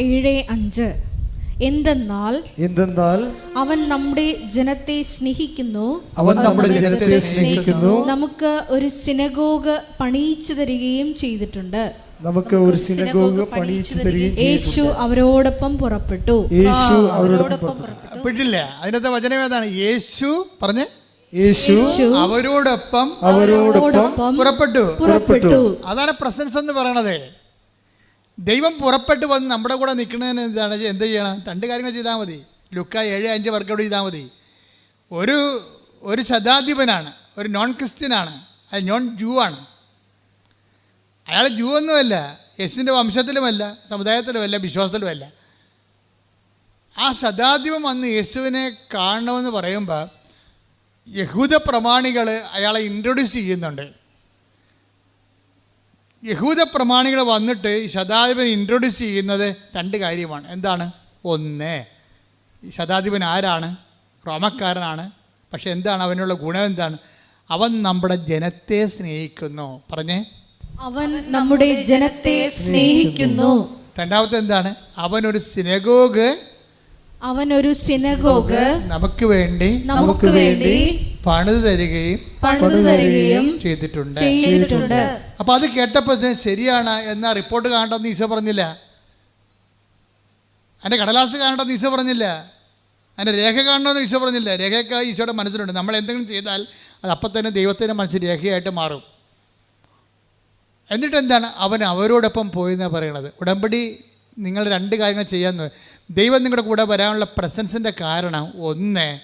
ഏഴ് അഞ്ച്. എന്തെന്നാൽ എന്തെന്നാൽ അവൻ നമ്മുടെ ജനത്തെ സ്നേഹിക്കുന്നു. അവൻ നമ്മുടെ ജനത്തെ സ്നേഹിക്കുന്നു. നമുക്ക് ഒരു സിനഗോഗ് പണിയിച്ചു തരികയും ചെയ്തിട്ടുണ്ട്. നമുക്ക് ഒരു സിനഗോഗ് പണിയിച്ചു തരികയും യേശു അവരോടൊപ്പം പുറപ്പെട്ടു. യേശു അവരോടൊപ്പം. പെട്ടില്ല. അതിനകത്തെ വചനം ഏതാണ്? യേശു പറഞ്ഞേ? യേശു അവരോടൊപ്പം അവരോടൊപ്പം പുറപ്പെട്ടു. പുറപ്പെട്ടു. അതാണ് പ്രസൻസ് എന്ന് പറയണത്. ദൈവം പുറപ്പെട്ട് വന്ന് നമ്മുടെ കൂടെ നിൽക്കുന്നതിന് എന്താണ് എന്ത് ചെയ്യണം? രണ്ട് കാര്യങ്ങൾ ചെയ്താൽ മതി. ലുക്ക ഏഴ് അഞ്ച് വർക്കൗട്ട് ചെയ്താൽ മതി. ഒരു ഒരു ശതാധിപനാണ് ഒരു നോൺ ക്രിസ്ത്യനാണ് അത് നോൺ ജൂ ആണ്. അയാൾ ജൂ ഒന്നുമല്ല യെസിന്റെ വംശത്തിലുമല്ല സമുദായത്തിലുമല്ല വിശ്വാസത്തിലുമല്ല. ആ ശതാധിപൻ വന്ന് യേശുവിനെ കാണണമെന്ന് പറയുമ്പോൾ യഹൂദ പ്രമാണികൾ അയാളെ ഇൻട്രൊഡ്യൂസ് ചെയ്യുന്നുണ്ട്. യഹൂദ പ്രമാണികൾ വന്നിട്ട് ഈ ശതാധിപൻ ഇൻട്രൊഡ്യൂസ് ചെയ്യുന്നത് രണ്ട് കാര്യമാണ്. എന്താണ്? ഒന്ന് ഈ ശതാധിപൻ ആരാണ്? റോമക്കാരനാണ്. പക്ഷെ എന്താണ് അവനുള്ള ഗുണം എന്താണ്? അവൻ നമ്മുടെ ജനത്തെ സ്നേഹിക്കുന്നു. പറഞ്ഞേ. അവൻ നമ്മുടെ ജനത്തെ സ്നേഹിക്കുന്നു. രണ്ടാമത്തെ എന്താണ്? അവനൊരു സിനഗോഗ് അവൻ ഒരു സിനഗോഗ് നമുക്ക് വേണ്ടി നമുക്ക് വേണ്ടി പണിത് തരികയും പണിത് തരികയും ചെയ്തിട്ടുണ്ട്. ചെയ്തിട്ടുണ്ട്. അപ്പൊ അത് കേട്ടപ്പോ ശരിയാണ് എന്ന റിപ്പോർട്ട് കാണണ്ടെന്ന് ഈശോ പറഞ്ഞില്ല. അതിന്റെ കടലാസ് കാണണ്ടെന്ന് ഈശോ പറഞ്ഞില്ല. അതിന്റെ രേഖ കാണണമെന്ന് ഈശോ പറഞ്ഞില്ല. രേഖയൊക്കെ ഈശോയുടെ മനസ്സിലുണ്ട്. നമ്മൾ എന്തെങ്കിലും ചെയ്താൽ അത് അപ്പം തന്നെ ദൈവത്തിന്റെ മനസ്സിൽ രേഖയായിട്ട് മാറും. എന്നിട്ട് എന്താണ് അവൻ അവരോടൊപ്പം പോയെന്നാണ് പറയണത്. ഉടമ്പടി നിങ്ങൾ രണ്ട് കാര്യങ്ങൾ ചെയ്യാൻ ദൈവം നിങ്ങളുടെ കൂടെ വരാനുള്ള പ്രസൻസിന്റെ കാരണം ഒന്ന്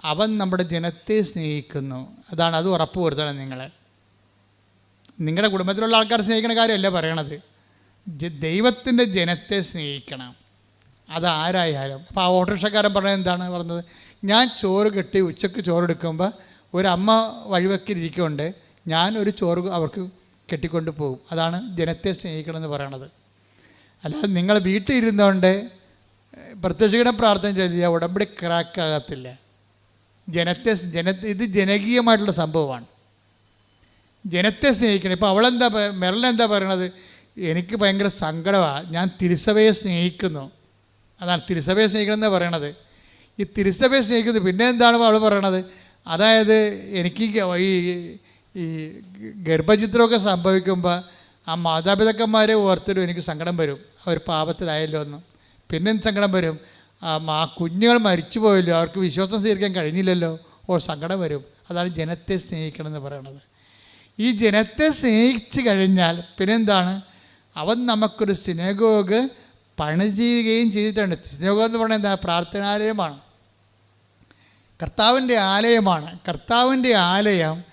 അവൻ നമ്മുടെ ജനത്തെ സ്നേഹിക്കുന്നു. അതാണ് അത് ഉറപ്പ് വരുത്തണം നിങ്ങൾ നിങ്ങളുടെ കുടുംബത്തിലുള്ള ആൾക്കാർ സ്നേഹിക്കുന്ന കാര്യമല്ല പറയണത്. ദൈവത്തിന്റെ ജനത്തെ സ്നേഹിക്കണം. അതാരായാലും. അപ്പോൾ ആ ഓട്ടോറിക്ഷക്കാരൻ പറഞ്ഞത് എന്താണ്? പറഞ്ഞത് ഞാൻ ചോറ് കെട്ടി ഉച്ചയ്ക്ക് ചോറെടുക്കുമ്പോൾ ഒരു അമ്മ വഴിവെക്കിരിക്കുന്നുണ്ട് ഞാൻ ഒരു ചോറ് അവർക്ക് കെട്ടിക്കൊണ്ട് പോകും. അതാണ് ജനത്തെ സ്നേഹിക്കണമെന്ന് പറയണത്. അല്ലാതെ നിങ്ങൾ വീട്ടിൽ ഇരുന്നുകൊണ്ട് പ്രത്യക്ഷയുടെ പ്രാർത്ഥന ചൊല്ലിയ ഉടമ്പടി ക്രാക്കാകത്തില്ല ജനത്തെ ജന ഇത് ജനകീയമായിട്ടുള്ള സംഭവമാണ്. ജനത്തെ സ്നേഹിക്കണം. ഇപ്പോൾ അവളെന്താ എന്താ പറയണത്? എനിക്ക് ഭയങ്കര സങ്കടമാണ് ഞാൻ തിരുസഭയെ സ്നേഹിക്കുന്നു. അതാണ് തിരുസഭയെ സ്നേഹിക്കണം എന്നാണ് പറയണത്. ഈ തിരുസഭയെ സ്നേഹിക്കുന്നു. പിന്നെ എന്താണ് അവൾ പറയണത്? അതായത് എനിക്ക് ഈ ഈ ഗർഭചിത്രമൊക്കെ സംഭവിക്കുമ്പോൾ ആ മാതാപിതാക്കന്മാരെ ഓർത്തിട്ടും എനിക്ക് സങ്കടം വരും. അവർ പാപത്തിലായല്ലോ എന്ന്. പിന്നെ എന്ത് സങ്കടം വരും? ആ കുഞ്ഞുങ്ങൾ മരിച്ചു പോയല്ലോ. അവർക്ക് വിശ്വാസം സ്വീകരിക്കാൻ കഴിഞ്ഞില്ലല്ലോ. ഓ സങ്കടം വരും. അതാണ് ജനത്തെ സ്നേഹിക്കണം എന്ന് പറയണത്. ഈ ജനത്തെ സ്നേഹിച്ച് കഴിഞ്ഞാൽ പിന്നെന്താണ്? അവൻ നമുക്കൊരു സിനഗോഗ് പണി ചെയ്യുകയും ചെയ്തിട്ടുണ്ട്. സിനഗോഗ് എന്ന് പറഞ്ഞാൽ എന്താ? പ്രാർത്ഥനാലയമാണ്. കർത്താവിന്റെ ആലയമാണ്. കർത്താവിന്റെ ആലയം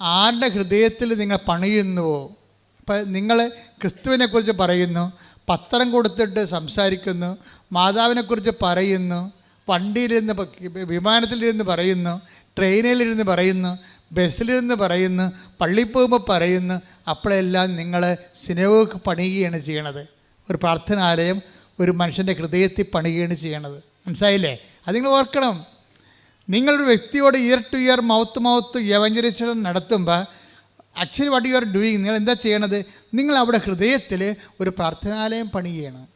ആരുടെ ഹൃദയത്തിൽ നിങ്ങൾ പണിയുന്നുവോ? ഇപ്പം നിങ്ങൾ ക്രിസ്തുവിനെക്കുറിച്ച് പറയുന്നു. പത്രം കൊടുത്തിട്ട് സംസാരിക്കുന്നു മാതാവിനെക്കുറിച്ച് പറയുന്നു വണ്ടിയിലിരുന്ന് വിമാനത്തിലിരുന്ന് പറയുന്നു ട്രെയിനിലിരുന്ന് പറയുന്നു ബസ്സിലിരുന്ന് പറയുന്നു പള്ളിയിൽ പോകുമ്പോൾ പറയുന്നു അപ്പോഴെല്ലാം നിങ്ങൾ സിനഗോഗ് പണിയുകയാണ് ചെയ്യണത്. ഒരു പ്രാർത്ഥനാലയം ഒരു മനുഷ്യന്റെ ഹൃദയത്തിൽ പണിയുകയാണ് ചെയ്യണത്. മനസ്സിലായില്ലേ? അത് നിങ്ങൾ ഓർക്കണം. നിങ്ങളൊരു വ്യക്തിയോട് ear to ear mouth mouth യവഞ്ചരിച്ചം നടത്തുമ്പോൾ actually what you are doing നിങ്ങൾ എന്താ ചെയ്യണത്? നിങ്ങൾ അവിടെ ഹൃദയത്തിൽ ഒരു പ്രാർത്ഥനാലയം പണിയുകയാണ്.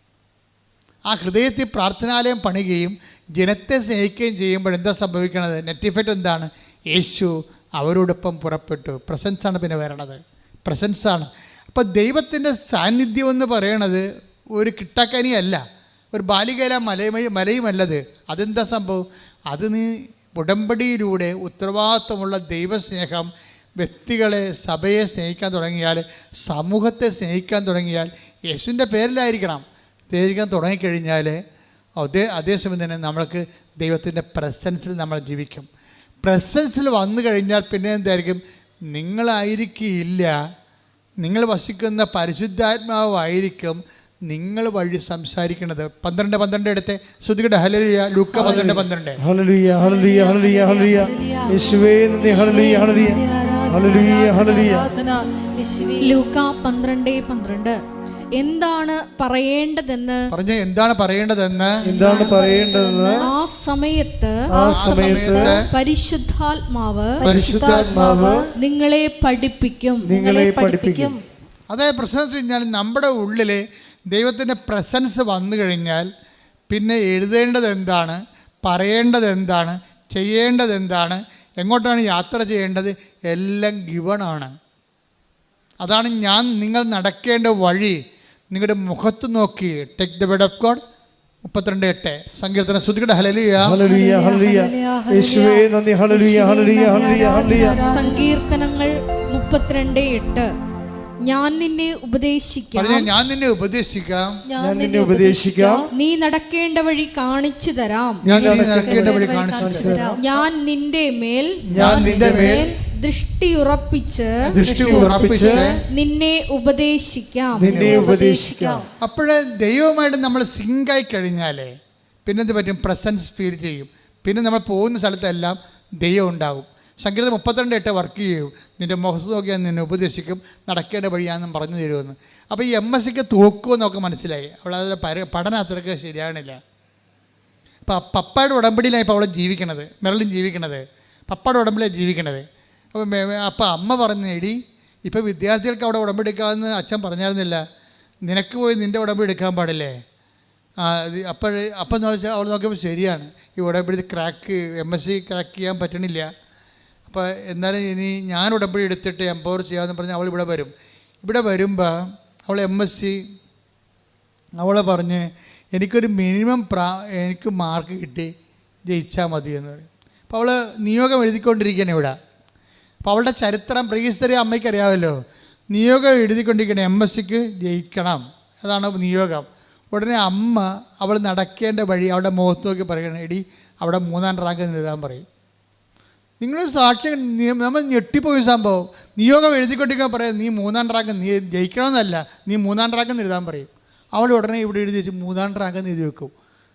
ആ ഹൃദയത്തിൽ പ്രാർത്ഥനാലയം പണിയുകയും ജനത്തെ സ്നേഹിക്കുകയും ചെയ്യുമ്പോൾ എന്താ സംഭവിക്കണത്? നെറ്റ് ഇഫക്റ്റ് എന്താണ്? യേശു അവരോടൊപ്പം പുറപ്പെട്ടു. പ്രസൻസാണ് പിന്നെ വരണത്. പ്രസൻസാണ് അപ്പോൾ ദൈവത്തിന്റെ സാന്നിധ്യം എന്ന് പറയണത് ഒരു കിട്ടാക്കനിയല്ല. ഒരു ബാലികയില മലയുമ മലയുമല്ലത്. അതെന്താ സംഭവം? അത് നീ ഉടമ്പടിയിലൂടെ ഉത്തരവാദിത്വമുള്ള ദൈവസ്നേഹം വ്യക്തികളെ സഭയെ സ്നേഹിക്കാൻ തുടങ്ങിയാൽ സമൂഹത്തെ സ്നേഹിക്കാൻ തുടങ്ങിയാൽ യേശുവിന്റെ പേരിലായിരിക്കണം. സ്നേഹിക്കാൻ തുടങ്ങിക്കഴിഞ്ഞാൽ അതേ അതേസമയം തന്നെ നമ്മൾക്ക് ദൈവത്തിന്റെ പ്രസൻസിൽ നമ്മൾ ജീവിക്കും. പ്രസൻസിൽ വന്നു കഴിഞ്ഞാൽ പിന്നെ എന്തായിരിക്കും? നിങ്ങളായിരിക്കില്ല. നിങ്ങൾ വസിക്കുന്ന പരിശുദ്ധാത്മാവായിരിക്കും നിങ്ങൾ വഴി സംസാരിക്കുന്നത്. പന്ത്രണ്ട് പന്ത്രണ്ട് എടുത്ത്. ശ്രുതികട. ഹലലിയ ലൂക്ക പന്ത്രണ്ട് പന്ത്രണ്ട്. ഹലലിയ ഹല്ലേലൂയ ഹല്ലേലൂയ ഹലലിയ യേശുവേ ഹലലിയ ഹല്ലേലൂയ. ലൂക്ക പന്ത്രണ്ട് പന്ത്രണ്ട്. എന്താണ് പറയേണ്ടതെന്ന്? പറഞ്ഞ എന്താണ് പറയേണ്ടതെന്ന്? എന്താണ് പറയേണ്ടതെന്ന്? ആ സമയത്ത് ആ സമയത്ത് പരിശുദ്ധാത്മാവ് പരിശുദ്ധാത്മാവ് നിങ്ങളെ പഠിപ്പിക്കും. നിങ്ങളെ പഠിപ്പിക്കും. അതായത് പ്രശ്നം വെച്ച് കഴിഞ്ഞാൽ നമ്മുടെ ഉള്ളിൽ ദൈവത്തിന്റെ പ്രസൻസ് വന്നു കഴിഞ്ഞാൽ പിന്നെ എഴുതേണ്ടത് എന്താണ്? പറയേണ്ടത് എന്താണ്? ചെയ്യേണ്ടത് എന്താണ്? എങ്ങോട്ടാണ് യാത്ര ചെയ്യേണ്ടത്? എല്ലാം ഗിവണാണ് അതാണ് ഞാൻ നിങ്ങൾ നടക്കേണ്ട വഴി. നിങ്ങളുടെ മുഖത്ത് നോക്കി. Take the bread of God മുപ്പത്തിരണ്ട് എട്ട്. സങ്കീർത്തന ശ്രുതികട ഹല്ലേലൂയ ഹല്ലേലൂയ യേശുവേ നന്ദി. ഹല്ലേലൂയ ഹല്ലേലൂയ ഹല്ലേലൂയ ഹല്ലേലൂയ സങ്കീർത്തനങ്ങൾ മുപ്പത്തിരണ്ട് എട്ട്. ഞാൻ നിന്നെ ഉപദേശിക്കാം. ഞാൻ നിന്നെ ഉപദേശിക്കാം. ഞാൻ നിന്നെ ഉപദേശിക്കാം. നീ നടക്കേണ്ട വഴി കാണിച്ചു തരാം. ഞാൻ നടക്കേണ്ട വഴി കാണിച്ചു തരാം. ഞാൻ നിന്റെ മേൽ ഞാൻ നിന്റെ മേൽ ദൃഷ്ടി ഉറപ്പിച്ച് ദൃഷ്ടി ഉറപ്പിച്ച് നിന്നെ ഉപദേശിക്കാം. നിന്നെ ഉപദേശിക്കാം. അപ്പോഴേ ദൈവമായിട്ട് നമ്മൾ സിങ്കായി കഴിഞ്ഞാലേ പിന്നെ എന്ത് പറ്റും? പ്രസൻസ് ഫീൽ ചെയ്യും. പിന്നെ നമ്മൾ പോകുന്ന സ്ഥലത്തെല്ലാം ദൈവം ഉണ്ടാവും. സംഗീതം മുപ്പത്തിരണ്ട് എട്ട് വർക്ക് ചെയ്യും. നിന്റെ മുഖത്ത് നോക്കി ഞാൻ നിന്നെ ഉപദേശിക്കും. നടക്കേണ്ട വഴിയാണെന്നും പറഞ്ഞു തരുമെന്ന്. അപ്പോൾ ഈ എം എസ് സിക്ക് തോക്കുമെന്നൊക്കെ മനസ്സിലായി. അവളത് പര പഠനം അത്രയ്ക്ക് ശരിയാണില്ല അപ്പോൾ പപ്പയുടെ ഉടമ്പടിയിലാണ് ഇപ്പോൾ അവളെ ജീവിക്കണത്. മെറലും ജീവിക്കണത്. പപ്പയുടെ ഉടമ്പടിയാണ് ജീവിക്കണത്. അപ്പോൾ അപ്പം അമ്മ പറഞ്ഞു എടി ഇപ്പോൾ വിദ്യാർത്ഥികൾക്ക് അവിടെ ഉടമ്പെടുക്കാമെന്ന് അച്ഛൻ പറഞ്ഞായിരുന്നില്ല. നിനക്ക് പോയി നിന്റെ ഉടമ്പ് എടുക്കാൻ പാടില്ലേ? അപ്പോൾ അപ്പം ചോദിച്ചാൽ അവൾ നോക്കിയപ്പോൾ ശരിയാണ്. ഈ ഉടമ്പടി crack M S C crack ചെയ്യാൻ പറ്റണില്ല. അപ്പോൾ എന്നാലും ഇനി ഞാൻ ഉടമ്പടി എടുത്തിട്ട് എംപവർ ചെയ്യാമെന്ന് പറഞ്ഞ് അവൾ ഇവിടെ വരും. ഇവിടെ വരുമ്പോൾ അവൾ എം എസ് സി അവളെ പറഞ്ഞ് എനിക്കൊരു മിനിമം പ്രാ എനിക്ക് മാർക്ക് കിട്ടി. ജയിച്ചാൽ മതി എന്ന് പറയും. അപ്പോൾ അവൾ നിയോഗം എഴുതിക്കൊണ്ടിരിക്കുകയാണ് ഇവിടെ. അപ്പോൾ അവളുടെ ചരിത്രം പ്രീസ്തരി അമ്മയ്ക്ക് അറിയാമല്ലോ നിയോഗം എഴുതിക്കൊണ്ടിരിക്കണം എം എസ് സിക്ക് ജയിക്കണം. അതാണ് നിയോഗം. ഉടനെ അമ്മ അവൾ നടക്കേണ്ട വഴി അവളുടെ മുഖത്ത് നോക്കി പറയണം എടി അവിടെ മൂന്നാം റാങ്ക് നേടാൻ പറയും. നിങ്ങൾ സാക്ഷ്യം നമ്മൾ ഞെട്ടിപ്പോയി സംഭവം. നിയോഗം എഴുതിക്കൊണ്ടിരിക്കാൻ പറയാം നീ മൂന്നാം റാങ്ക് നീ ജയിക്കണമെന്നല്ല നീ മൂന്നാം റാങ്ക് എഴുതാൻ പറയും. അവൾ ഉടനെ ഇവിടെ എഴുതി വെച്ച് മൂന്നാം റാങ്ക് എഴുതി വെക്കും.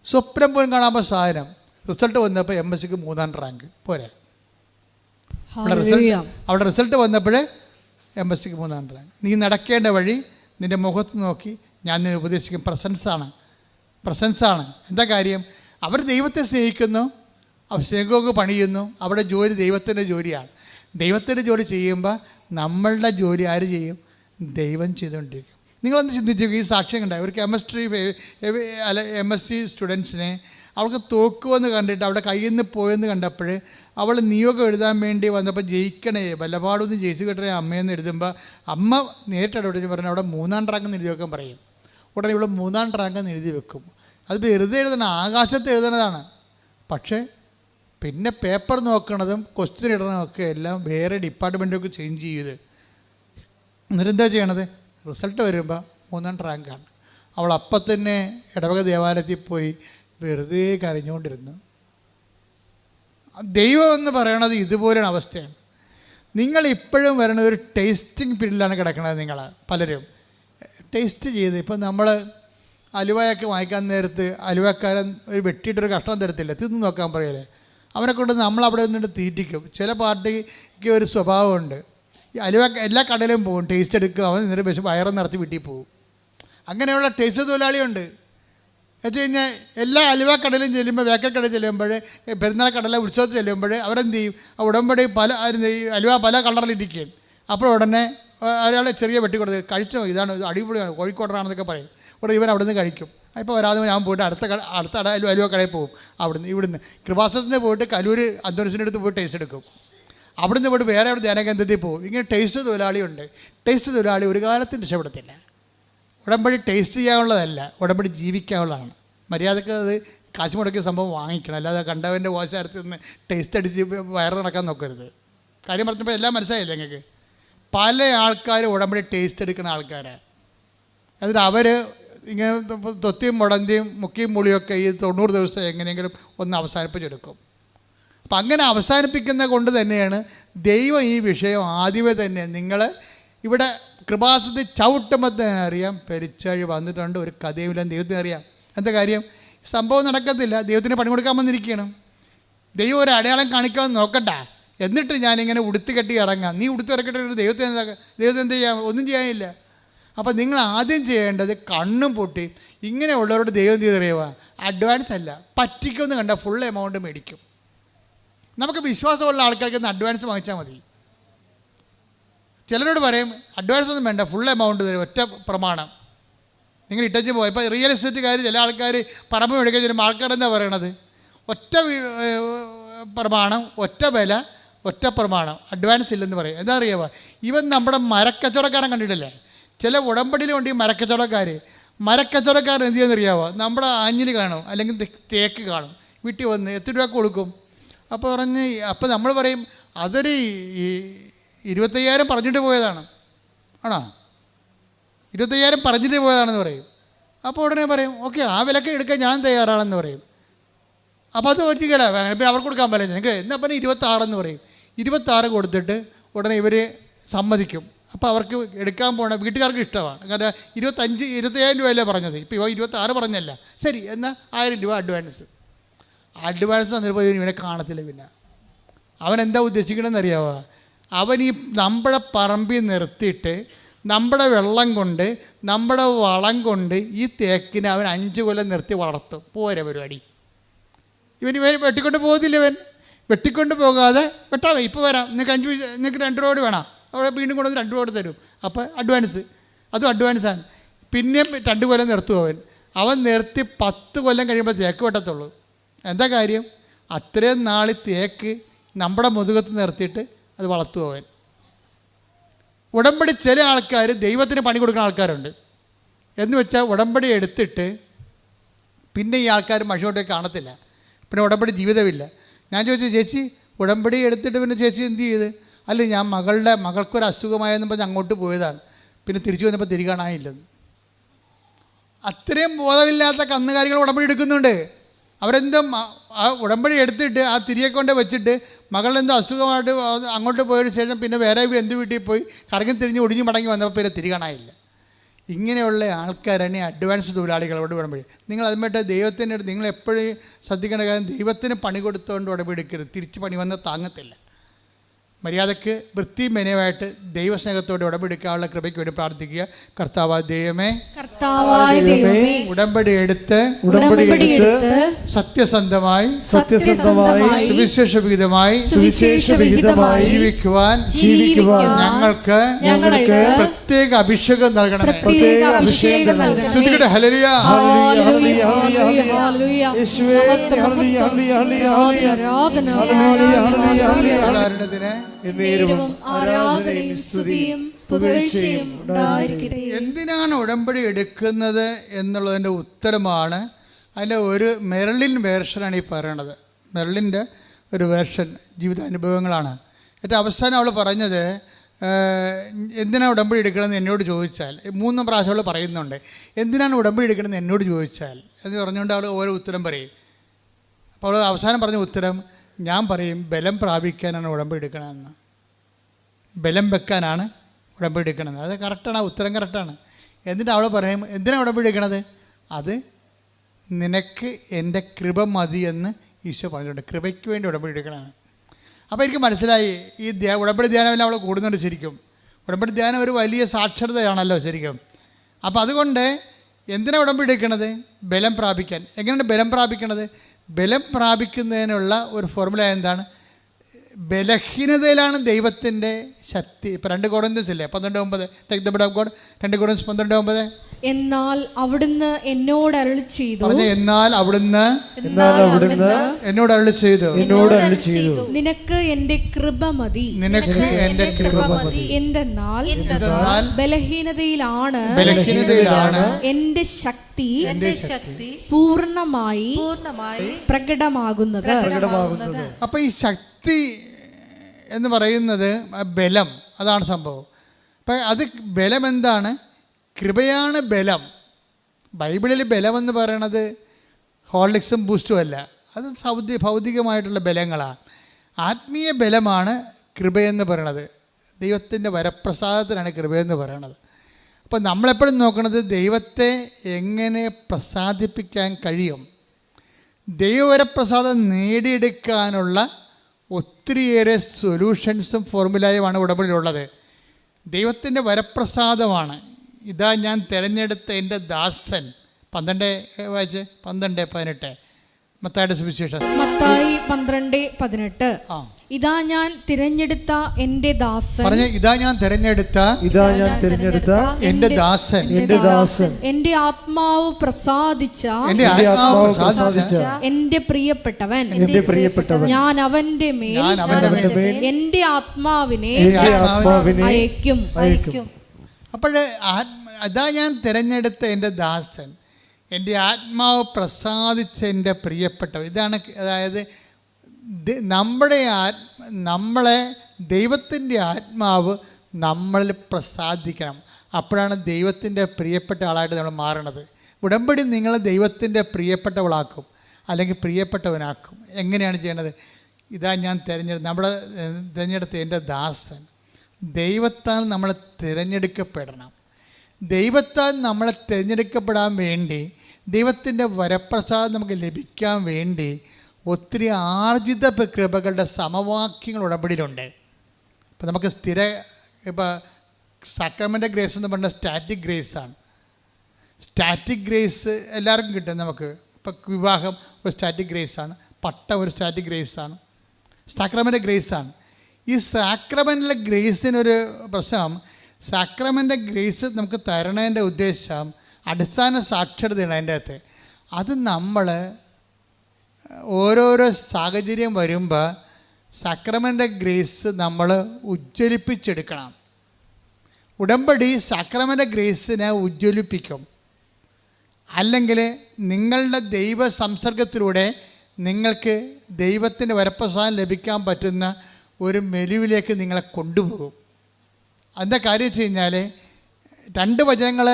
സ്വപ്നം പോലും കാണാമ്പോൾ സാധനം. റിസൾട്ട് വന്നപ്പോൾ എം എസ് സിക്ക് മൂന്നാം റാങ്ക്. പോരെ. അവിടെ റിസൾട്ട്. അവിടെ റിസൾട്ട് വന്നപ്പോഴേ എം എസ് സിക്ക് മൂന്നാം റാങ്ക് നീ നടക്കേണ്ട വഴി നിന്റെ മുഖത്ത് നോക്കി ഞാൻ നിന്നെ ഉപദേശിക്കും. പ്രസൻസാണ് പ്രസൻസാണ് എന്താ കാര്യം? അവർ ദൈവത്തെ സ്നേഹിക്കുന്നു. അവർ സ്നേഹമൊക്കെ പണിയുന്നു. അവിടെ ജോലി ദൈവത്തിന്റെ ജോലിയാണ്. ദൈവത്തിന്റെ ജോലി ചെയ്യുമ്പോൾ നമ്മളുടെ ജോലി ആര് ചെയ്യും? ദൈവം ചെയ്തുകൊണ്ടിരിക്കും. നിങ്ങളൊന്ന് ചിന്തിച്ചു ഈ സാക്ഷ്യം കണ്ടായി ഒരു കെമിസ്ട്രി അല്ല എം എസ് സി സ്റ്റുഡൻസിനെ അവൾക്ക് തോക്കുമെന്ന് കണ്ടിട്ട് അവിടെ കയ്യിൽ നിന്ന് പോയെന്ന് കണ്ടപ്പോൾ അവൾ നിയോഗം എഴുതാൻ വേണ്ടി വന്നപ്പോൾ ജയിക്കണേ വല്ലപാടൊന്നും ജയിച്ചു കിട്ടണേ അമ്മയെന്ന് എഴുതുമ്പോൾ അമ്മ നേരിട്ട് അവിടെ പറഞ്ഞാൽ അവിടെ മൂന്നാം ട്രാങ്ക് എഴുതി വെക്കാൻ പറയും. ഉടനെ ഇവിടെ മൂന്നാം ട്രാങ്ക് എഴുതി വെക്കും. അത് വെറുതെ എഴുതണം ആകാശത്ത് എഴുതണതാണ്. പക്ഷേ പിന്നെ പേപ്പർ നോക്കണതും ക്വസ്റ്റ്യൻ ഇടണതൊക്കെ എല്ലാം വേറെ ഡിപ്പാർട്ട്മെന്റൊക്കെ ചേഞ്ച് ചെയ്ത്. എന്നിട്ടെന്താ ചെയ്യണത്? റിസൾട്ട് വരുമ്പോൾ മൂന്നാം ട്രാങ്കാണ് അവൾ അപ്പം തന്നെ ഇടവക ദേവാലയത്തിൽ പോയി വെറുതെ കരഞ്ഞുകൊണ്ടിരുന്നു. ദൈവം എന്ന് പറയണത് ഇതുപോലെയാണ് അവസ്ഥയാണ്. നിങ്ങൾ ഇപ്പോഴും വരണ ഒരു ടേസ്റ്റിംഗ് പീരീഡിലാണ് കിടക്കുന്നത് നിങ്ങൾ പലരും. ടേസ്റ്റ് ചെയ്ത് ഇപ്പം നമ്മൾ അലുവയൊക്കെ വാങ്ങിക്കാൻ നേരത്ത് അലുവക്കാരൻ ഒരു വെട്ടിയിട്ടൊരു കഷ്ണം തരത്തില്ല തിന്ന് നോക്കാൻ പറയല്ലേ അവരെ കൊണ്ട് നമ്മൾ അവിടെ നിന്നിട്ട് തീറ്റിക്കും. ചില പാർട്ടിക്ക് ഒരു സ്വഭാവമുണ്ട്. ഈ അലുവ എല്ലാ കടയിലും പോകും ടേസ്റ്റ് എടുക്കും അവൻ നിന്നിട്ട് പക്ഷേ വയറ് നിറച്ച് വീട്ടിൽ പോകും. അങ്ങനെയുള്ള ടേസ്റ്റ് തൊഴിലാളിയുണ്ട്. വെച്ച് കഴിഞ്ഞാൽ എല്ലാ അലുവ ചെല്ലുമ്പോൾ ബേക്കറി കടയിൽ ചെല്ലുമ്പോൾ പെരുന്നാൾ കടല ഉത്സവത്തിൽ ചെല്ലുമ്പോൾ അവരെന്ത് ചെയ്യും? ആ ഉടമ്പടി പല അലുവ പല കളറിലിരിക്കുകയും അപ്പോൾ ഉടനെ ഒരാളെ ചെറിയ വെട്ടി കൊടുത്ത് കഴിച്ചോ? ഇതാണ് അടിപൊളിയാണ് കോഴിക്കോടാണെന്നൊക്കെ പറയും. ഇവിടെ ഇവൻ അവിടെ നിന്ന് കഴിക്കും. അപ്പോൾ വരാതെ ഞാൻ പോയിട്ട് അടുത്ത കട അടുത്ത കട അലുവ കടയിൽ പോകും. അവിടുന്ന് ഇവിടുന്ന്. കൃപാസനത്തിന് പോയിട്ട് കലൂർ അന്തോണിസിന്റെ അടുത്ത് പോയി ടേസ്റ്റ് എടുക്കും. അവിടുന്ന് പോയിട്ട് വേറെ അവിടെ ധ്യാനകേന്ദ്രത്തിൽ പോകും. ഇങ്ങനെ ടേസ്റ്റ് തൊഴിലാളിയുണ്ട്. ടേസ്റ്റ് തൊഴിലാളി ഒരു കാലത്തും രക്ഷപ്പെടത്തില്ല. ഉടമ്പടി ടേസ്റ്റ് ചെയ്യാനുള്ളതല്ല. ഉടമ്പടി ജീവിക്കാനുള്ളതാണ്. മര്യാദയ്ക്ക് അത് കാശ് മുടക്കിയ സംഭവം വാങ്ങിക്കണം. അല്ലാതെ കണ്ടവന്റെ വാശാരത്തിൽ നിന്ന് ടേസ്റ്റ് അടിച്ച് വയറിറക്കാൻ നോക്കരുത്. കാര്യം പറഞ്ഞപ്പോൾ എല്ലാം മനസ്സിലായില്ല ഞങ്ങൾക്ക് പല ആൾക്കാരും ഉടമ്പടി ടേസ്റ്റ് എടുക്കുന്ന ആൾക്കാരാണ് എന്നിട്ട് അവർ ഇങ്ങനെ തൊത്തിയും മുടന്തിയും മുക്കിയും മുളിയൊക്കെ ഈ തൊണ്ണൂറ് ദിവസം എങ്ങനെയെങ്കിലും ഒന്ന് അവസാനിപ്പിച്ചെടുക്കും. അപ്പം അങ്ങനെ അവസാനിപ്പിക്കുന്ന കൊണ്ട് തന്നെയാണ് ദൈവം ഈ വിഷയം ആദ്യമേ തന്നെ നിങ്ങൾ ഇവിടെ കൃപാസത്തിൽ ചവിട്ടുമ്പോൾ തന്നെ അറിയാം പെരിച്ചാഴി വന്നിട്ടുണ്ട് ഒരു കഥയുമില്ല ദൈവത്തിന് അറിയാം. എന്താ കാര്യം? സംഭവം നടക്കത്തില്ല. ദൈവത്തിന് പണി കൊടുക്കാൻ വന്നിരിക്കുകയാണ്. ദൈവം ഒരു അടയാളം കാണിക്കാമെന്ന് നോക്കണ്ട. എന്നിട്ട് ഞാനിങ്ങനെ ഉടുത്ത് കെട്ടി ഇറങ്ങാം. നീ ഉടുത്ത് ഇറക്കിയിട്ട് ദൈവത്തെ എന്താ ദൈവത്തെ എന്ത് ചെയ്യാം? ഒന്നും ചെയ്യാനില്ല. അപ്പോൾ നിങ്ങൾ ആദ്യം ചെയ്യേണ്ടത് കണ്ണും പൊട്ടി. ഇങ്ങനെയുള്ളവരോട് ദൈവം ചെയ്തറിയുക അഡ്വാൻസ് അല്ല. പറ്റിക്കുമെന്ന് കണ്ട ഫുൾ എമൗണ്ട് മേടിക്കും. നമുക്ക് വിശ്വാസമുള്ള ആൾക്കാർക്ക് അഡ്വാൻസ് വാങ്ങിച്ചാൽ മതി. ചിലരോട് പറയും അഡ്വാൻസ് ഒന്നും വേണ്ട. ഫുൾ എമൗണ്ട് തരും. ഒറ്റ പ്രമാണം. നിങ്ങൾ ഇട്ടച്ച് പോയി. ഇപ്പോൾ റിയൽ എസ്റ്റേറ്റുകാർ ചില ആൾക്കാർ പറമ്പ് മേടിക്കാൻ ചെല്ലുമ്പോൾ ആൾക്കാർ എന്താ പറയണത്? ഒറ്റ പ്രമാണം ഒറ്റ വില ഒറ്റ പ്രമാണം അഡ്വാൻസ് ഇല്ലെന്ന് പറയും. എന്താ അറിയാമോ ഇവൻ നമ്മുടെ മരക്കച്ചവടക്കാരൻ കണ്ടിട്ടില്ലേ? ചില ഉടമ്പടിയിലുണ്ട് ഈ മരക്കച്ചവടക്കാർ മരക്കച്ചവടക്കാരൻ എന്ത് ചെയ്യുന്ന അറിയാമോ നമ്മുടെ ആഞ്ഞിലി കാണും അല്ലെങ്കിൽ തേക്ക് കാണും. വീട്ടിൽ വന്ന് എത്ര രൂപ കൊടുക്കും? അപ്പോൾ പറഞ്ഞ് അപ്പോൾ നമ്മൾ പറയും അതൊരു ഈ ഇരുപത്തയ്യായിരം പറഞ്ഞിട്ട് പോയതാണ്. ആണോ? ഇരുപത്തയ്യായിരം പറഞ്ഞിട്ട് പോയതാണെന്ന് പറയും. അപ്പോൾ ഉടനെ പറയും ഓക്കെ ആ വിലക്ക് എടുക്കാൻ ഞാൻ തയ്യാറാണെന്ന് പറയും. അപ്പോൾ അത് പറ്റിക്കല പിന്നെ അവർക്ക് കൊടുക്കാൻ പറ്റില്ല. നിങ്ങൾക്ക് എന്നാൽ പിന്നെ ഇരുപത്താറെന്ന് പറയും. ഇരുപത്താറ് കൊടുത്തിട്ട് ഉടനെ ഇവർ സമ്മതിക്കും. അപ്പോൾ അവർക്ക് എടുക്കാൻ പോകണ വീട്ടുകാർക്ക് ഇഷ്ടമാണ്. കാരണം ഇരുപത്തഞ്ച് ഇരുപത്തയ്യായിരം രൂപയല്ലേ പറഞ്ഞത്. ഇപ്പോൾ ഇരുപത്താറ് പറഞ്ഞല്ല. ശരി എന്നാൽ ആയിരം രൂപ അഡ്വാൻസ് അഡ്വാൻസ് തന്നപ്പോൾ ഇവനെ കാണത്തില്ല പിന്നെ. അവൻ എന്താ ഉദ്ദേശിക്കണമെന്ന് അറിയാവോ? അവൻ ഈ നമ്മുടെ പറമ്പിൽ നിർത്തിയിട്ട് നമ്മുടെ വെള്ളം കൊണ്ട് നമ്മുടെ വളം കൊണ്ട് ഈ തേക്കിനെ അവൻ അഞ്ച് കൊല്ലം നിർത്തി വളർത്തും. പോരെ പരിപാടി. ഇവൻ ഇവൻ വെട്ടിക്കൊണ്ട് പോകത്തില്ല ഇവൻ. വെട്ടിക്കൊണ്ട് പോകാതെ വെട്ടാമേ ഇപ്പോൾ വരാം. നിങ്ങൾക്ക് അഞ്ച് നിങ്ങൾക്ക് രണ്ട് റോഡ് വേണം. അവിടെ വീണ്ടും കൊണ്ടുവന്ന് രണ്ട് റോഡ് തരും. അപ്പോൾ അഡ്വാൻസ് അതും അഡ്വാൻസാണ് പിന്നെയും രണ്ട് കൊല്ലം നിർത്തും അവൻ. അവൻ നിർത്തി പത്ത് കൊല്ലം കഴിയുമ്പോൾ തേക്ക് വെട്ടത്തുള്ളൂ. എന്താ കാര്യം? അത്രയും നാൾ തേക്ക് നമ്മുടെ മുതുകത്ത് നിർത്തിയിട്ട് അത് വളർത്തും അവൻ. ഉടമ്പടി ചില ആൾക്കാർ ദൈവത്തിന് പണി കൊടുക്കുന്ന ആൾക്കാരുണ്ട്. എന്ന് വെച്ചാൽ ഉടമ്പടി എടുത്തിട്ട് പിന്നെ ഈ ആൾക്കാർ മഷോട്ടേക്ക് കാണത്തില്ല. പിന്നെ ഉടമ്പടി ജീവിതമില്ല ഞാൻ ചോദിച്ചു ചേച്ചി ഉടമ്പടി എടുത്തിട്ട് പിന്നെ ചേച്ചി എന്ത് ചെയ്ത്? അല്ല ഞാൻ മകളുടെ മകൾക്കൊരു അസുഖമായെന്ന് പറഞ്ഞ് അങ്ങോട്ട് പോയതാണ്. പിന്നെ തിരിച്ചു വന്നപ്പോൾ തിരികെ കാണാനില്ലെന്ന് അത്രയും ബോധമില്ലാത്ത കന്നുകാലികൾ ഉടമ്പടി എടുക്കുന്നുണ്ട്. അവരെന്തോ ആ ഉടമ്പടി എടുത്തിട്ട് ആ തിരികെ കൊണ്ട് വെച്ചിട്ട് മകളെന്തോ അസുഖമായിട്ട് അങ്ങോട്ട് പോയതിനു ശേഷം പിന്നെ വേറെ എന്ത് വീട്ടിൽ പോയി? കറങ്ങി തിരിഞ്ഞ് ഒടിഞ്ഞ് മടങ്ങി വന്നപ്പോൾ പിന്നെ തിരികണായില്ല ഇങ്ങനെയുള്ള ആൾക്കാരാണ് അഡ്വാൻസ് തൊഴിലാളികളോട് ഉടമ്പടി നിങ്ങൾ അതുമായിട്ട് ദൈവത്തിന്റെ അടുത്ത് നിങ്ങൾ എപ്പോഴും ശ്രദ്ധിക്കേണ്ട കാര്യം ദൈവത്തിന് പണി കൊടുത്തുകൊണ്ട് ഉടമ്പെടുക്കരുത് തിരിച്ച് പണി വന്നാൽ താങ്ങത്തില്ല. മര്യാദയ്ക്ക് വൃത്തി മെനവായിട്ട് ദൈവസ്നേഹത്തോടെ ഉടമ്പെടുക്കാനുള്ള കൃപയ്ക്ക് വേണ്ടി പ്രാർത്ഥിക്കുക. കർത്താവ് ദൈവമേ കർത്താവായ ദൈവമേ ഉടമ്പടി എടുത്ത് സത്യസന്ധമായി സത്യസന്ധമായി സുവിശേഷ വിഹിതമായി സുവിശേഷ വിഹിതമായി ജീവിക്കുവാൻ ജീവിക്കുവാൻ ഞങ്ങൾക്ക് ഞങ്ങൾക്ക് പ്രത്യേക അഭിഷേകം നൽകണം പ്രത്യേക അഭിഷേകം നൽകണമേ. ശ്രുതിയുടെ ഹലരിയ hallelujah, hallelujah, hallelujah. Hallelujah, hallelujah, ഹല്ലേലൂയ. ആരാധന, ഹല്ലേലൂയ, ഹല്ലേലൂയ, ആരാധന. ആരാധനയും സ്തുതിയും എന്തിനാണ് ഉടമ്പടി എടുക്കുന്നത് എന്നുള്ളതിന്റെ ഉത്തരമാണ്. അതിന്റെ ഒരു മെറിലിൻ വേർഷനാണ് ഈ പറയണത്. മെറിലിന്റെ ഒരു വേർഷൻ ജീവിതാനുഭവങ്ങളാണ്. ഏറ്റവും അവസാനം അവൾ പറഞ്ഞത് എന്തിനാണ് ഉടമ്പടി എടുക്കണമെന്ന് എന്നോട് ചോദിച്ചാൽ മൂന്ന് പ്രാവശ്യം അവൾ പറയുന്നുണ്ട് എന്തിനാണ് ഉടമ്പടി എടുക്കണമെന്ന് എന്നോട് ചോദിച്ചാൽ എന്ന് പറഞ്ഞുകൊണ്ട് അവൾ ഓരോ ഉത്തരം പറയും. അപ്പോൾ അവൾ അവസാനം പറഞ്ഞ ഉത്തരം ഞാൻ പറയും ബലം പ്രാപിക്കാനാണ് ഉടമ്പെടുക്കണമെന്ന് ബലം വെക്കാനാണ് ഉടമ്പടി എടുക്കണത് അത് കറക്റ്റാണ് ഉത്തരം കറക്റ്റാണ്. എന്നിട്ട് അവളെ പറയും എന്തിനാണ് ഉടമ്പെടുക്കണത് അത് നിനക്ക് എന്റെ കൃപ മതി എന്ന് ഈശോ പറഞ്ഞിട്ടുണ്ട്. കൃപയ്ക്ക് വേണ്ടി ഉടമ്പടി എടുക്കണതാണ്. അപ്പോൾ എനിക്ക് മനസ്സിലായി ഈ ധ്യാ ഉടമ്പടി ധ്യാനമെല്ലാം അവൾ കൂടുന്നുണ്ട് ശരിക്കും. ഉടമ്പടി ധ്യാനം ഒരു വലിയ സാക്ഷരതയാണല്ലോ ശരിക്കും. അപ്പോൾ അതുകൊണ്ട് എന്തിനാണ് ഉടമ്പടി എടുക്കണത്? ബലം പ്രാപിക്കാൻ. എങ്ങനെയാണ് ബലം പ്രാപിക്കണത്? ബലം പ്രാപിക്കുന്നതിനുള്ള ഒരു ഫോർമുല എന്താണ്? ബലഹീനതയിലാണ് ദൈവത്തിന്റെ ശക്തി. ഇപ്പം രണ്ട് കോടൻസ് ഇല്ലേ? പന്ത്രണ്ട് ഒമ്പത്. Take the bread of God രണ്ട് കോടൻസ് പന്ത്രണ്ട് ഒമ്പത്. എന്നാൽ അവിടുന്ന് എന്നോട് അരുളി ചെയ്തു. പറഞ്ഞ് എന്നാൽ അവിടുന്ന് എന്നാൽ അവിടുന്ന് എന്നോട് അരുളി ചെയ്തു. എന്നോട് അരുളി ചെയ്തു. നിനക്ക് എന്റെ കൃപ മതി. നിനക്ക് എന്റെ കൃപ മതി. എന്തെന്നാൽ എന്തെന്നാൽ ബലഹീനതയിലാണ്. ബലഹീനതയിലാണ് എന്റെ ശക്തി എന്റെ ശക്തി പൂർണമായി പൂർണമായി പ്രകടമാകുന്നത്. പ്രകടമാകുന്നത്. അപ്പൊ ഈ ശക്തി എന്ന് പറയുന്നത് ബലം അതാണ് സംഭവം. അപ്പം അത് ബലം എന്താണ്? കൃപയാണ് ബലം. ബൈബിളിൽ ബലമെന്ന് പറയണത് ഹോർലിക്സും ബൂസ്റ്റും അല്ല. അത് സൗദ്യ ഭൗതികമായിട്ടുള്ള ബലങ്ങളാണ്. ആത്മീയ ബലമാണ് കൃപയെന്ന് പറയണത്. ദൈവത്തിന്റെ വരപ്രസാദത്തിനാണ് കൃപയെന്ന് പറയണത്. അപ്പോൾ നമ്മളെപ്പോഴും നോക്കുന്നത് ദൈവത്തെ എങ്ങനെ പ്രസാദിപ്പിക്കാൻ കഴിയും? ദൈവവരപ്രസാദം നേടിയെടുക്കാനുള്ള ഒത്തിരിയേറെ സൊല്യൂഷൻസും ഫോർമുലയുമാണ് ഉടമ്പടിയിലുള്ളത് ദൈവത്തിന്റെ വരപ്രസാദമാണ്. ഇതാ ഞാൻ തിരഞ്ഞെടുത്ത എന്റെ ദാസൻ. പന്ത്രണ്ട് വായിച്ച്? പന്ത്രണ്ട് പതിനെട്ട്. മത്തായുടെ സുവിശേഷം. മത്തായി പന്ത്രണ്ട് പതിനെട്ട്. ഇതാ ഞാൻ തിരഞ്ഞെടുത്ത എന്റെ ദാസൻ. പറഞ്ഞ ഇതാ ഞാൻ തിരഞ്ഞെടുത്ത ഇതാ ഞാൻ തിരഞ്ഞെടുത്ത എന്റെ ദാസൻ. എന്റെ ദാസൻ. എന്റെ ആത്മാവ് പ്രസാദിച്ച എന്റെ എന്റെ ആത്മാവ് പ്രസാദിച്ച എന്റെ പ്രിയപ്പെട്ടവൻ. എന്റെ പ്രിയപ്പെട്ടവൻ. ഞാൻ അവന്റെ മേൽ എന്റെ ആത്മാവിനെ ആത്മാവിനെ അയക്കും. അയക്കും. അപ്പോൾ ഇതാ ഞാൻ തിരഞ്ഞെടുത്ത എന്റെ ദാസൻ. എന്റെ ആത്മാവ് പ്രസാദിച്ച എന്റെ പ്രിയപ്പെട്ടവർ. ഇതാണ് അതായത് നമ്മുടെ ആത്മ നമ്മളെ ദൈവത്തിന്റെ ആത്മാവ് നമ്മളിൽ പ്രസാദിക്കണം. അപ്പോഴാണ് ദൈവത്തിന്റെ പ്രിയപ്പെട്ട ആളായിട്ട് നമ്മൾ മാറണത്. ഉടമ്പടി നിങ്ങൾ ദൈവത്തിന്റെ പ്രിയപ്പെട്ടവളാക്കും അല്ലെങ്കിൽ പ്രിയപ്പെട്ടവനാക്കും. എങ്ങനെയാണ് ചെയ്യേണ്ടത് ഇതാ ഞാൻ തിരഞ്ഞെടുത്ത് നമ്മുടെ തിരഞ്ഞെടുത്ത് എന്റെ ദാസൻ. ദൈവത്താൽ നമ്മൾ തിരഞ്ഞെടുക്കപ്പെടണം. ദൈവത്താൽ നമ്മളെ തിരഞ്ഞെടുക്കപ്പെടാൻ വേണ്ടി ദൈവത്തിന്റെ വരപ്രസാദം നമുക്ക് ലഭിക്കാൻ വേണ്ടി ഒത്തിരി ആർജിത കൃപകളുടെ സമവാക്യങ്ങൾ ഉടമ്പടിയിലുണ്ട്. ഇപ്പം നമുക്ക് സ്ഥിര ഇപ്പോൾ സക്രമന്റെ ഗ്രേസ് എന്ന് പറഞ്ഞാൽ സ്റ്റാറ്റിക് ഗ്രേസ് ആണ്. സ്റ്റാറ്റിക് ഗ്രേസ് എല്ലാവർക്കും കിട്ടും നമുക്ക്. ഇപ്പം വിവാഹം ഒരു സ്റ്റാറ്റിക് ഗ്രേസ് ആണ് പട്ടം ഒരു സ്റ്റാറ്റിക് ഗ്രേസ് ആണ് സാക്രമന്റെ ഗ്രേസ് ആണ്. ഈ സാക്രമന്റെ ഗ്രേസിനൊരു പ്രശ്നം സാക്രമന്റെ ഗ്രേസ് നമുക്ക് തരണേന്റെ ഉദ്ദേശം അടിസ്ഥാന സാക്ഷരതയാണ് അതിന്റെ അകത്ത്. അത് നമ്മൾ ഓരോരോ സാഹചര്യം വരുമ്പോൾ സക്രമന്റെ ഗ്രേസ് നമ്മൾ ഉജ്ജ്വലിപ്പിച്ചെടുക്കണം. ഉടമ്പടി സക്രമന്റെ ഗ്രേസിനെ ഉജ്ജ്വലിപ്പിക്കും. അല്ലെങ്കിൽ നിങ്ങളുടെ ദൈവ സംസർഗത്തിലൂടെ നിങ്ങൾക്ക് ദൈവത്തിന്റെ വരപ്രസാദം ലഭിക്കാൻ പറ്റുന്ന ഒരു മെലിവിലേക്ക് നിങ്ങളെ കൊണ്ടുപോകും. അതിന്റെ കാര്യം വെച്ച് കഴിഞ്ഞാൽ രണ്ട് വചനങ്ങൾ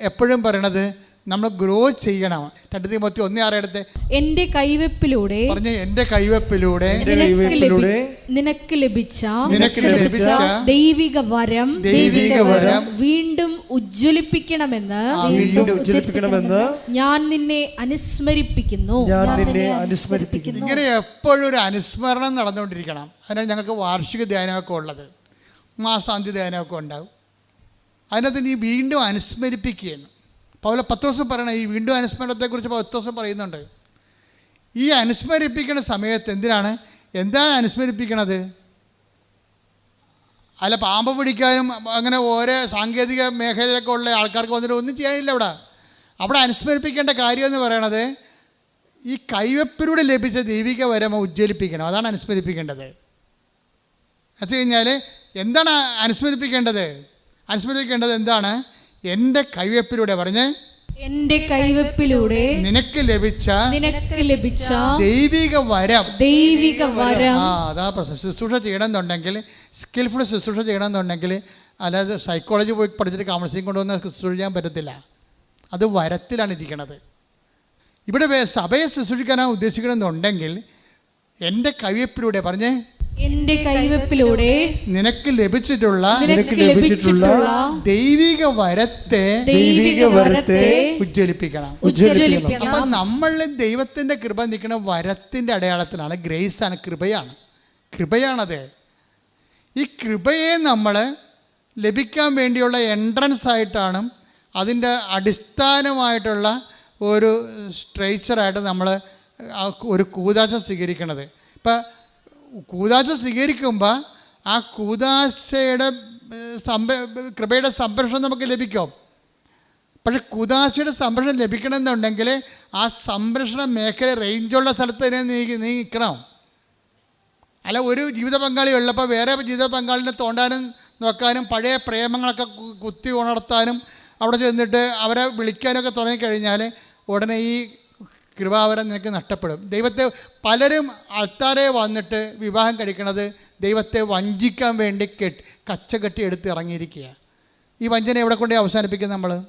എപ്പോഴും പറയണത് നമ്മൾ ഗ്രോ ചെയ്യണം. രണ്ട് തീമത്തി ഒന്നേ ആറെടുത്ത് എന്റെ കൈവെപ്പിലൂടെ പറഞ്ഞു എന്റെ എന്റെ കൈവെപ്പിലൂടെ നിനക്ക് ലഭിച്ച നിനക്ക് ലഭിച്ച ദൈവിക വരം ദൈവിക വരം വീണ്ടും ഉജ്ജ്വലിപ്പിക്കണമെന്ന് വീണ്ടും ഉജ്ജ്വലിപ്പിക്കണമെന്ന് ഞാൻ നിന്നെ അനുസ്മരിപ്പിക്കുന്നു. ഞാൻ നിന്നെ അനുസ്മരിപ്പിക്കുന്നു. ഇങ്ങനെ എപ്പോഴും ഒരു അനുസ്മരണം നടന്നുകൊണ്ടിരിക്കണം. അതിനാണ് ഞങ്ങൾക്ക് വാർഷിക ധ്യാനമൊക്കെ ഉള്ളത്. മാസാന്തി ധ്യാനമൊക്കെ ഉണ്ടാവും. അതിനകത്ത് നീ വീണ്ടും അനുസ്മരിപ്പിക്കുകയാണ്. പൗല ദിവസം പറയണം ഈ വീണ്ടും അനുസ്മരണത്തെക്കുറിച്ച് പത്ത് ദിവസം പറയുന്നുണ്ട്. ഈ അനുസ്മരിപ്പിക്കുന്ന സമയത്ത് എന്തിനാണ്? എന്താ അനുസ്മരിപ്പിക്കണത്? അല്ല പാമ്പ് പിടിക്കാനും അങ്ങനെ ഓരോ സാങ്കേതിക മേഖലയിലൊക്കെ ഉള്ള ആൾക്കാർക്ക് വന്നിട്ട് ഒന്നും ചെയ്യാനില്ല അവിടെ. അവിടെ അനുസ്മരിപ്പിക്കേണ്ട കാര്യം എന്ന് പറയണത് ഈ കൈവപ്പിലൂടെ ലഭിച്ച ദൈവിക വരമ ഉജ്ജ്വലിപ്പിക്കണം. അതാണ് അനുസ്മരിപ്പിക്കേണ്ടത്. എന്ന് വെച്ച് കഴിഞ്ഞാൽ എന്താണ് അനുസ്മരിപ്പിക്കേണ്ടത്? അനുസ്മരിപ്പിക്കേണ്ടത് എന്താണ്? എന്റെ കൈവെപ്പിലൂടെ പറഞ്ഞ് എന്റെ കൈവെപ്പിലൂടെ നിനക്ക് ലഭിച്ച നിനക്ക് ലഭിച്ച ദൈവിക വരം. ദൈവിക വരം. ആ അതാ പ്രശ്നം. ശുശ്രൂഷ ചെയ്യണമെന്നുണ്ടെങ്കിൽ സ്കിൽഫുൾ ശുശ്രൂഷ ചെയ്യണമെന്നുണ്ടെങ്കിൽ അല്ലാതെ സൈക്കോളജി പോയി പഠിച്ചിട്ട് കൗൺസിലിംഗ് കൊണ്ടുവന്ന ശുശ്രൂഷ ചെയ്യാൻ പറ്റത്തില്ല. അത് വരത്തിലാണ് ഇരിക്കണത്. ഇവിടെ സഭയെ ശുശ്രൂഷിക്കാനാണ് ഉദ്ദേശിക്കണമെന്നുണ്ടെങ്കിൽ എന്റെ കവിയപ്പിലൂടെ പറഞ്ഞേ എന്റെ കൈവെപ്പിലൂടെ നിനക്ക് ലഭിച്ചിട്ടുള്ള നിനക്ക് ലഭിച്ചിട്ടുള്ള ദൈവിക വരത്തെ ദൈവിക വരത്തെ ഉജ്ജ്വലിപ്പിക്കണം. ഉജ്ജ്വലിപ്പിക്കണം. അപ്പൊ നമ്മളിൽ ദൈവത്തിന്റെ കൃപ നിൽക്കുന്ന വരത്തിന്റെ അടയാളത്തിലാണ് ഗ്രേസ് ആണ് കൃപയാണ്. കൃപയാണത്. ഈ കൃപയെ നമ്മൾ ലഭിക്കാൻ വേണ്ടിയുള്ള എൻട്രൻസ് ആയിട്ടാണ് അതിന്റെ അടിസ്ഥാനമായിട്ടുള്ള ഒരു സ്ട്രേച്ചറായിട്ട് നമ്മൾ ഒരു കൂതാശ സ്വീകരിക്കണത്. ഇപ്പം കൂതാശ സ്വീകരിക്കുമ്പോൾ ആ കൂതാശയുടെ സംര കൃപയുടെ സംരക്ഷണം നമുക്ക് ലഭിക്കും. പക്ഷെ കുദാശയുടെ സംരക്ഷണം ലഭിക്കണമെന്നുണ്ടെങ്കിൽ ആ സംരക്ഷണ മേഖല റേഞ്ചുള്ള സ്ഥലത്ത് തന്നെ നീ നീ നിൽക്കണം അല്ല ഒരു ജീവിത പങ്കാളി ഉള്ളപ്പോൾ വേറെ ജീവിത പങ്കാളിനെ തോണ്ടാനും നോക്കാനും പഴയ പ്രേമങ്ങളൊക്കെ കുത്തി ഉണർത്താനും അവിടെ ചെന്നിട്ട് അവരെ വിളിക്കാനൊക്കെ തുടങ്ങിക്കഴിഞ്ഞാൽ ഉടനെ ഈ കൃപാവരം നിനക്ക് നഷ്ടപ്പെടും. ദൈവത്തെ പലരും ആൾക്കാരെ വന്നിട്ട് വിവാഹം കഴിക്കണത് ദൈവത്തെ വഞ്ചിക്കാൻ വേണ്ടി കെട്ട് കച്ചകെട്ടി എടുത്ത് ഇറങ്ങിയിരിക്കുക ഈ വഞ്ചന എവിടെ കൊണ്ടേ അവസാനിപ്പിക്കും നമ്മൾ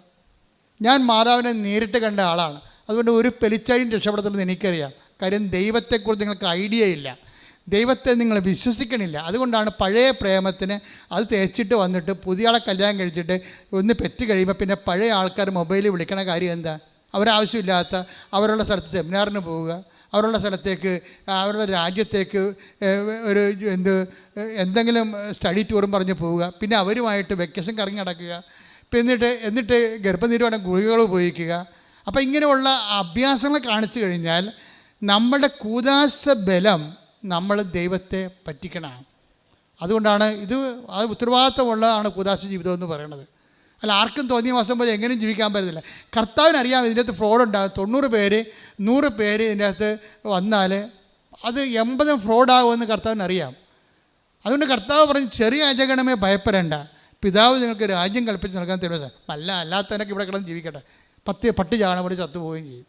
ഞാൻ മാതാവിനെ നേരിട്ട് കണ്ട ആളാണ്. അതുകൊണ്ട് ഒരു പെലിച്ചാഴിയും രക്ഷപ്പെടുത്തുന്നത് എനിക്കറിയാം. കാര്യം ദൈവത്തെക്കുറിച്ച് നിങ്ങൾക്ക് ഐഡിയ ഇല്ല. ദൈവത്തെ നിങ്ങൾ വിശ്വസിക്കണില്ല. അതുകൊണ്ടാണ് പഴയ പ്രേമത്തിന് അത് തേച്ചിട്ട് വന്നിട്ട് പുതിയ ആളെ കല്യാണം കഴിച്ചിട്ട് ഒന്ന് പെറ്റ് കഴിയുമ്പോൾ പിന്നെ പഴയ ആൾക്കാർ മൊബൈലിൽ വിളിക്കണ കാര്യം എന്താ? അവരാവശ്യമില്ലാത്ത അവരുള്ള സ്ഥലത്ത് സെമിനാറിന് പോവുക അവരുള്ള സ്ഥലത്തേക്ക് അവരുടെ രാജ്യത്തേക്ക് ഒരു എന്ത് എന്തെങ്കിലും സ്റ്റഡി ടൂറും പറഞ്ഞ് പോവുക പിന്നെ അവരുമായിട്ട് വെക്കേഷൻ കറങ്ങി നടക്കുക എന്നിട്ട് എന്നിട്ട് ഗർഭനിരോധന ഗുളികകൾ ഉപയോഗിക്കുക. അപ്പോൾ ഇങ്ങനെയുള്ള അഭ്യാസങ്ങൾ കാണിച്ചു കഴിഞ്ഞാൽ നമ്മുടെ കൂതാശ ബലം നമ്മൾ ദൈവത്തെ പറ്റിക്കണം. അതുകൊണ്ടാണ് ഇത് അത് ഉത്തരവാദിത്തമുള്ളതാണ് കൂതാശ ജീവിതം എന്ന് പറയുന്നത്. അല്ല ആർക്കും തോന്നിയ മാസം പോലെ എങ്ങനെയും ജീവിക്കാൻ പറ്റത്തില്ല. കർത്താവിനറിയാം ഇതിന്റെ അകത്ത് ഫ്രോഡ് ഉണ്ടാകും തൊണ്ണൂറ് പേര് നൂറ് പേര് ഇതിന്റെ അകത്ത് വന്നാൽ അത് എൺപതും ഫ്രോഡാകുമെന്ന് കർത്താവിനറിയാം. അതുകൊണ്ട് കർത്താവ് പറഞ്ഞു ചെറിയ അജഗണമേ ഭയപ്പെടേണ്ട. പിതാവ് നിങ്ങൾക്ക് രാജ്യം കൽപ്പിച്ച് നൽകാൻ തരുമോ? അല്ല അല്ലാത്തവനൊക്കെ ഇവിടെ കിടന്ന് ജീവിക്കട്ടെ. പത്ത് പട്ടി ചാണ പോലെ ചത്തുപോവുകയും ചെയ്യും.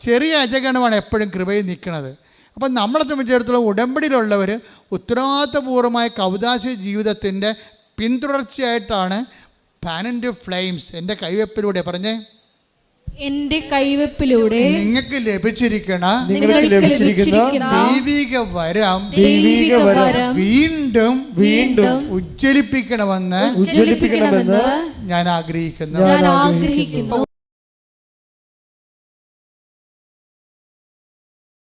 ചെറിയ അജഗണമാണ് എപ്പോഴും കൃപയിൽ നിൽക്കുന്നത്. അപ്പം നമ്മളെ സംബന്ധിച്ചിടത്തോളം ഉടമ്പടിയിലുള്ളവർ ഉത്തരവാദിത്തപൂർവമായ കൗതാശ ജീവിതത്തിന്റെ പിന്തുടർച്ചയായിട്ടാണ് പാനന്റ് ഫ്ലെയിംസ് എന്റെ കൈവെപ്പിലൂടെ പറഞ്ഞേ. എന്റെ കൈവെപ്പിലൂടെ നിങ്ങൾക്ക് ലഭിച്ചിരിക്കണ നിങ്ങൾക്ക് ലഭിച്ചിരിക്കുന്ന ദൈവിക വരം ദൈവിക വരം വീണ്ടും വീണ്ടും ഉജ്ജ്വലിപ്പിക്കണമെന്ന് ഉജ്ജ്വലിപ്പിക്കണമെന്ന് ഞാൻ ആഗ്രഹിക്കുന്നു. ഞാൻ ആഗ്രഹിക്കുന്നു.